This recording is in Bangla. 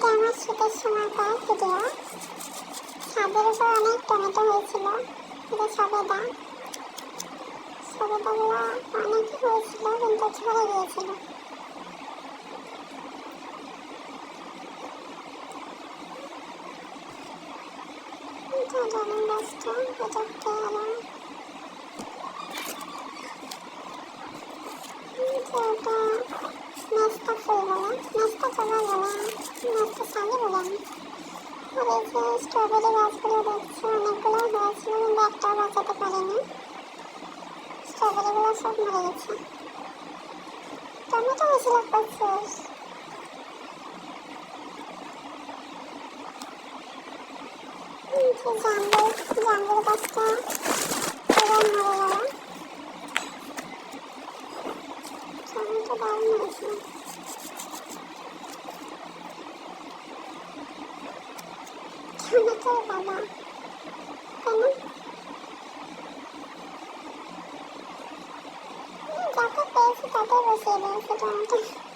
এটা আমার শীতের সময়কার ভিডিও ছাদের উপর অনেক টমেটো হয়েছিল, এটা সবেদা। সবেদাগুলো অনেকই হয়েছিল, কিন্তু ঝরে গিয়েছিল। এটা বলে মেস্তা শালি বলে আমি আর এই যে স্ট্রবেরি গাছগুলো দেখছি অনেকগুলো হয়েছিল কিন্তু একটাও বাঁচাতে পারিনি স্ট্রবেরিগুলো সব মরে গেছে। টমেটো প্রচুর এই যে জাম্বুর জাম্বুর গাছটা। পুরো মরে গেল টমেটো দারুণ Yeter baba. Benim Jacket değişik adı bir şey değişik oldu.